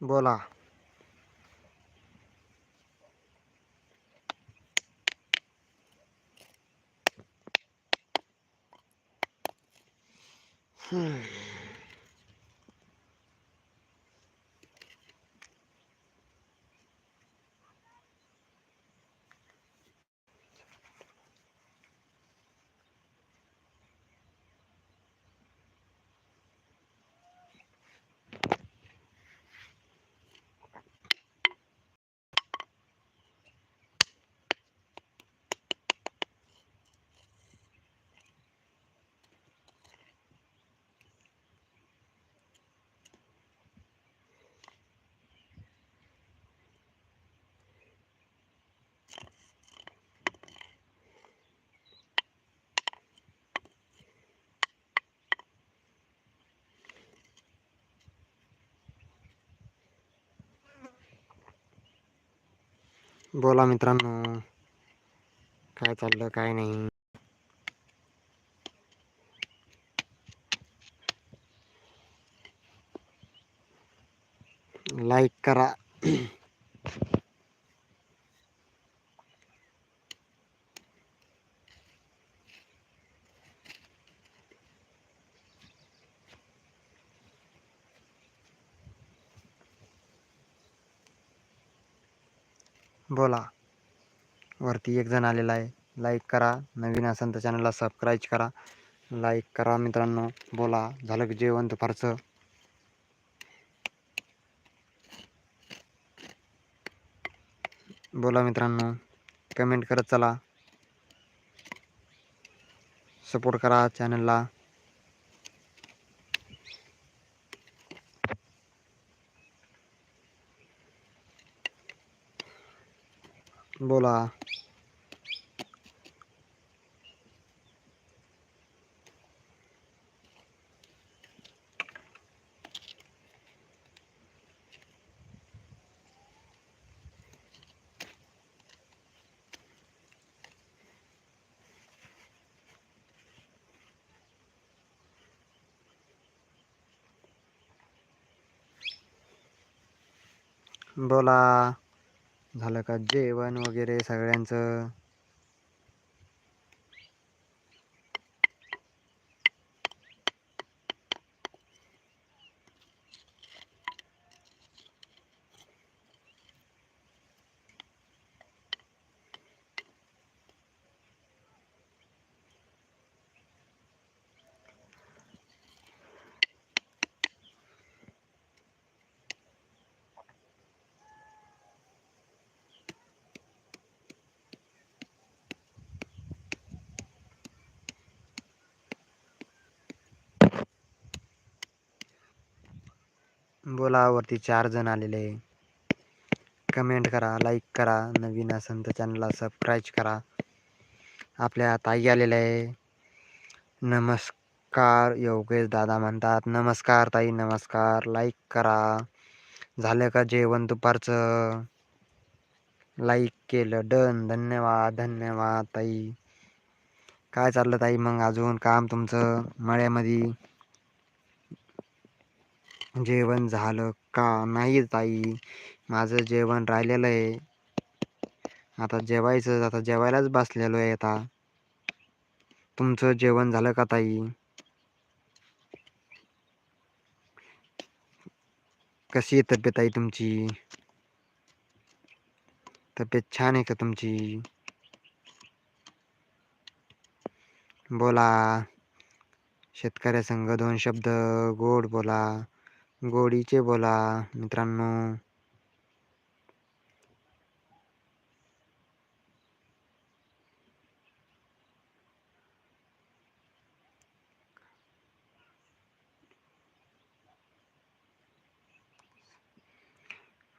बोला. हम्म. बोला मित्रांनो काय चाललं काय नाही लाईक करा बोला. वरती एक जण आलेला आहे. लाईक करा. नवीन असेल तर चॅनलला सबस्क्राईब करा. लाईक करा मित्रांनो. बोला. झालं की जेवण दुपारचं? बोला मित्रांनो. कमेंट करत चला. सपोर्ट करा चॅनलला बोला बोला झालं का? जेवण वगैरे सगळ्यांचं? बोला वरती चार जण आलेले कमेंट करा लाईक करा नवीन असेल तर चॅनलला सबस्क्राईब करा. आपल्या ताई आलेल्या आहे. नमस्कार योगेश दादा म्हणतात. नमस्कार ताई नमस्कार. लाईक करा. झालं का जेवण दुपारचं? लाईक केलं. डन धन्यवाद धन्यवाद ताई. काय चाललं ताई? मग अजून काम तुमचं? मळ्यामध्ये? जेवण झालं का नाही ताई? माझं जेवण राहिलेलं आहे. आता जेवायचं आता जेवायलाच बसलेलो आहे आता. तुमचं जेवण झालं का ताई? कशी आहे तब्येत आहे तुमची? तब्येत छान आहे का तुमची? बोला. शेतकऱ्यासंग दोन शब्द गोड बोला. गोडीचे बोला मित्रांनो.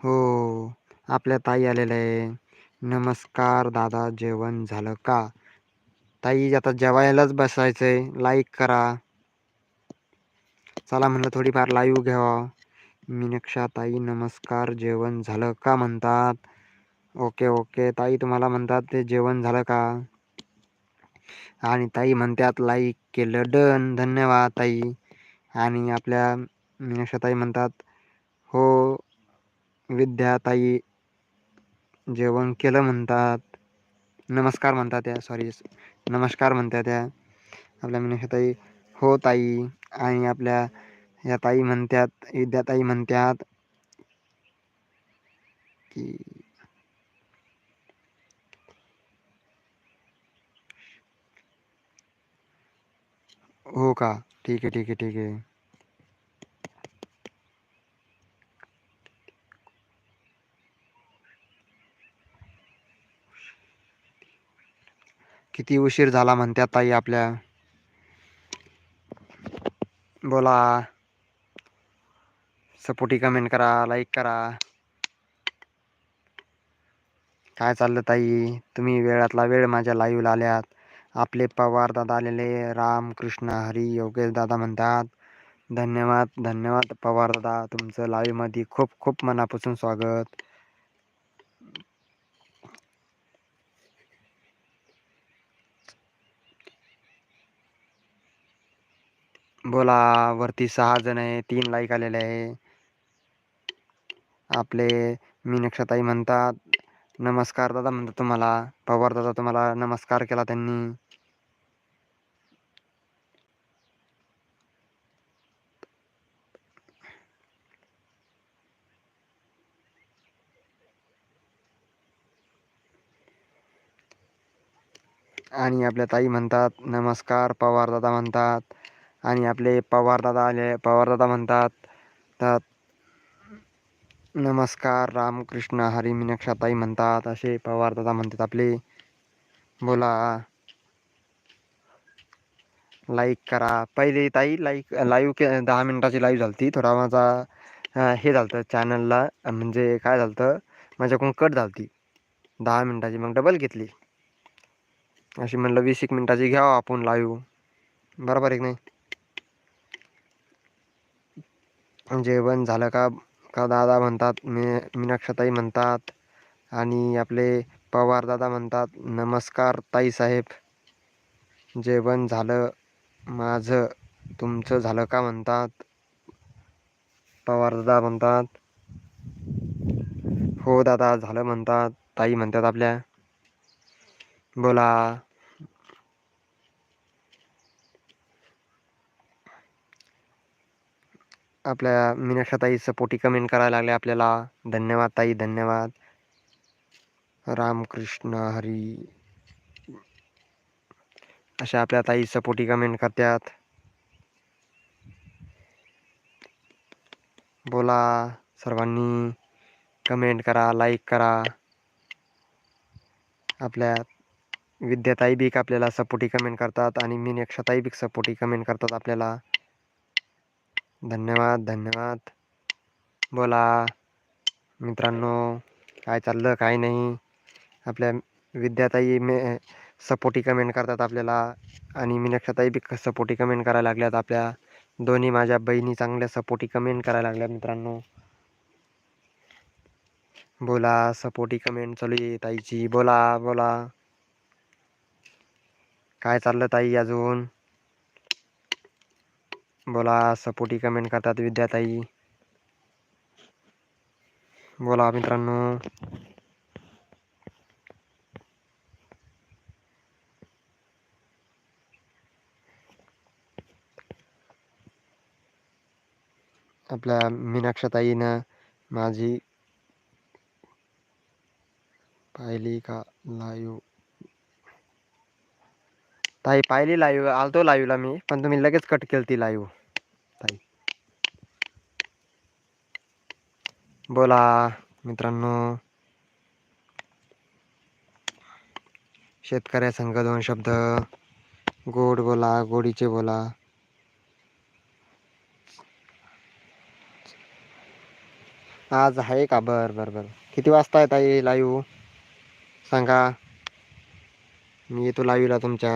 हो आपल्या ताई आलेले आहे. नमस्कार दादा जेवण झालं का? ताई आता जेवायलाच बसायचंय. लाईक करा. चला म्हणलं थोडीफार लाईव्ह घ्यावा. मीनक्षा ताई नमस्कार. जेवण झालं का म्हणतात? ओके ओके ताई तुम्हाला म्हणतात ते जेवण झालं का? आणि ताई म्हणतात लाईक केलं डन. धन्यवाद ताई. आणि आपल्या मीनाक्षाताई म्हणतात हो विद्याताई जेवण केलं म्हणतात. नमस्कार म्हणतात त्या सॉरी नमस्कार म्हणतात त्या. आपल्या मीनाक्षाताई हो ताई. आणि आपल्या या ताई म्हणतात विद्याताई म्हणतात की हो का? ठीक आहे ठीक आहे ठीक आहे. किती उशीर झाला म्हणतात ताई आपल्या? बोला. सपोर्टी कमेंट करा लाईक करा. काय चाललं ताई? तुम्ही वेळातला वेळ माझ्या लाईव्हला आल्यात. आपले पवार दादा आलेले राम कृष्ण हरी योगेश दादा म्हणतात. धन्यवाद धन्यवाद पवार दादा. तुमचं लाईव्हमध्ये खूप खूप मनापासून स्वागत. बोला वरती सहा जण आहे तीन लाईक आलेले आहे. आपले मीनक्षताई म्हणतात नमस्कार दादा म्हणतात तुम्हाला. पवार दादा तुम्हाला नमस्कार केला त्यांनी. आणि आपल्या ताई म्हणतात नमस्कार पवार दादा म्हणतात. आणि आपले पवारदादा आले पवारदादा म्हणतात तर नमस्कार रामकृष्ण हरी मीनाक्षाताई म्हणतात. असे पवार दादा म्हणतात आपले. बोला. लाईक करा. पहिले ताई लाईक लाईव्ह के दहा मिनटाची लाईव्ह झाली थोडा माझा हे झालं चॅनलला म्हणजे काय झालं माझ्याकडून कट झाली दहा मिनटाची मग डबल घेतली. अशी म्हणलं वीस एक मिनटाची घ्यावं आपण लाईव्ह बरोबर एक नाही? म्हणजे जेवण झालं का का दादा म्हणतात मी मीनाक्षताई म्हणतात आणि आपले पवार दादा म्हणतात नमस्कार ताई साहेब. जेवण झालं माझं तुमचं झालं का म्हणतात. पवार दादा म्हणतात हो दादा झालं म्हणतात. ताई म्हणतात आपल्या. बोला. आपल्या मीनाक्षाताई सपोर्टी कमेंट करायला लागले आपल्याला. धन्यवाद ताई धन्यवाद. रामकृष्ण हरी. अशा आपल्या ताई सपोर्टी कमेंट करतात. बोला सर्वांनी. कमेंट करा लाईक करा. आपल्या विद्याताई बी आपल्याला सपोर्टी कमेंट करतात आणि मीनाक्षाताई बी सपोर्टी कमेंट करतात आपल्याला. धन्यवाद धन्यवाद. बोला मित्रांनो काय चाललं काय नाही? आपल्या विद्याताई मे सपोर्टी कमेंट करतात आपल्याला. आणि मीनाक्षाताई बी सपोर्टी कमेंट करायला लागल्यात आपल्या दोन्ही माझ्या बहिणी चांगल्या सपोर्टी कमेंट करायला लागल्या मित्रांनो. बोला सपोर्टी कमेंट चालू आहे ताईची बोला बोला. काय चाललं ताई अजून? बोला सपोर्टी कमेंट करतात विद्याताई. बोला मित्रांनो. आपल्या मीनाक्षताईनं माझी पाहिली का लाईव्ह ताई पाहिली लाईव्ह आलतो लाईव्हला मी पण तुम्ही लगेच कट केली ती लाईव्ह ताई बोला मित्रांनो. शेतकऱ्या संघ दोन शब्द. गोड बोला गोडीचे बोला. आज आहे का? बर बर बर. किती वाजता आहे लाईव्ह सांगा. मी येतो लाईव्हला तुमच्या.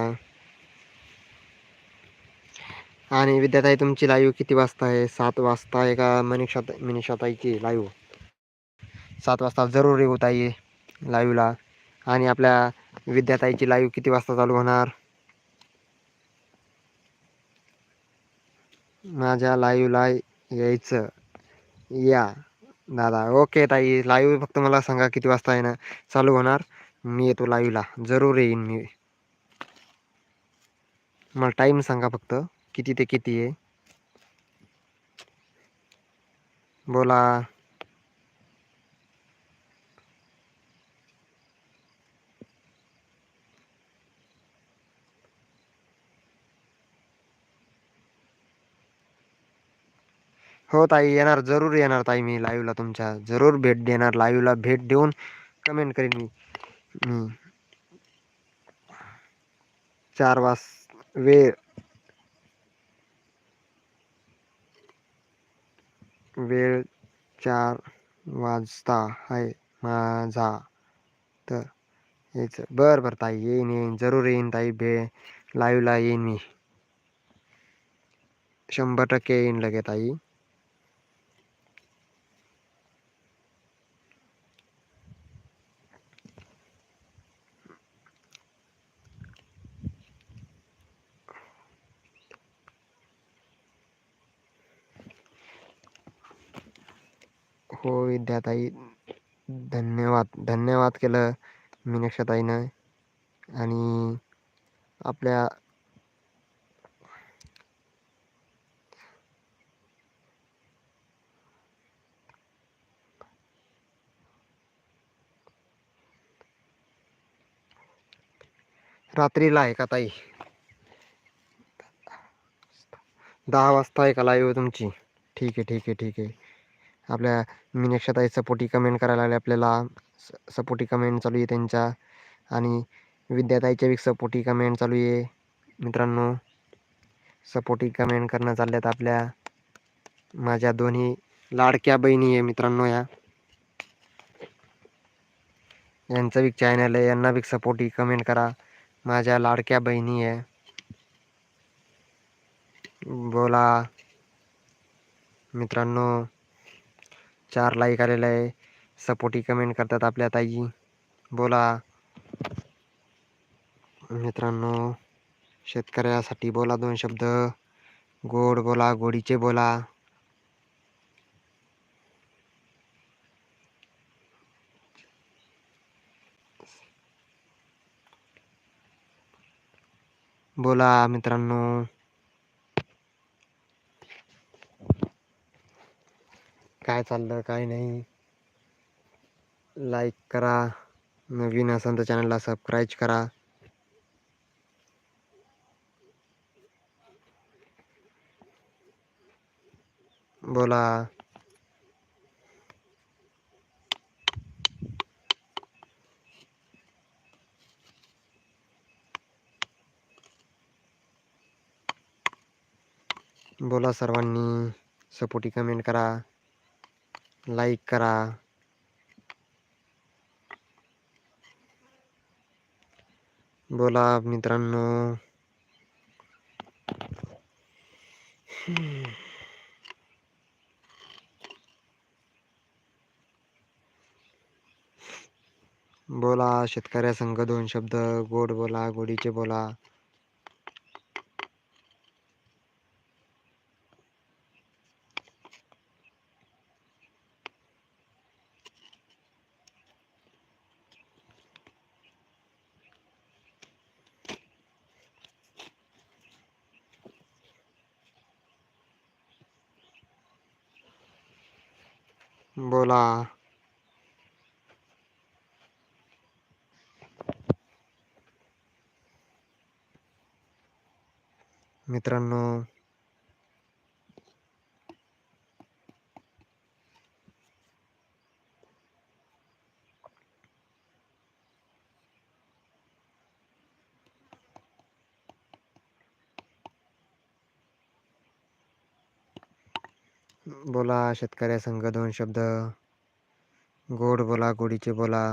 आणि विद्याताई तुमची लाईव्ह किती वाजता आहे? सात वाजता आहे का? मनीषा मनीषाताईची लाईव्ह सात वाजता जरूर येऊ ताई लाईव्हला. आणि आपल्या विद्याताईची लाईव्ह किती वाजता चालू होणार? माझ्या लाईव्हला यायचं. या. दादा ओके ताई. लाईव्ह फक्त मला सांगा किती वाजता येणं चालू होणार. मी येतो लाईव्हला. जरूर येईन मी. मला टाईम सांगा फक्त. किती ते किती आहे? बोला. हो ताई येणार जरूर येणार ताई मी लाईव्हला तुमच्या. जरूर भेट देणार लाईव्हला भेट देऊन कमेंट करीन मी. मी चार वाज वेळ. वेळ चार वाजता आहे माझा. तर हेच. बरं बरं ताई येईन येईन. जरूर येईन ताई भे लाईव्हला येईन मी. शंभर टक्के येईन लगे ताई. हो विद्याताई. धन्यवाद. धन्यवाद केलं मीनाक्षाताईनं आणि आपल्या रात्रीला आहे का ताई? दहा वाजता आहे का लाईव्ह तुमची? ठीक आहे ठीक आहे ठीक आहे. आपल्या मीनाक्षाताई सपोर्टी कमेंट करायला लागले आपल्याला. स सपोर्टी कमेंट चालू आहे त्यांच्या. आणि विद्याताईच्या बी सपोर्टी कमेंट चालू आहे. मित्रांनो सपोर्टी कमेंट करणं चालल्यात आपल्या. माझ्या दोन्ही लाडक्या बहिणी आहे मित्रांनो या. यांचं बी चॅनल आहे यांना बी सपोर्टी कमेंट करा. माझ्या लाडक्या बहिणी आहे. बोला. मित्रांनो चार लाईक आलेलं आहे. सपोर्टी कमेंट करतात आपल्या ताई बोला. मित्रांनो शेतकऱ्यासाठी बोला दोन शब्द. गोड बोला गोडीचे बोला. बोला मित्रांनो. काय चाललं काय नाही. लाईक करा. नवीन असेल तर चॅनलला सबस्क्राईब करा. बोला. बोला सर्वांनी. सपोर्टी कमेंट करा. लाईक करा. बोला मित्रांनो. बोला शेतकऱ्या संघ दोन शब्द. गोड बोला गोडीचे बोला. बोला. मित्रांनो बोला शेतकऱ्या संघ दोन शब्द. गोड बोला गोडीचे बोला.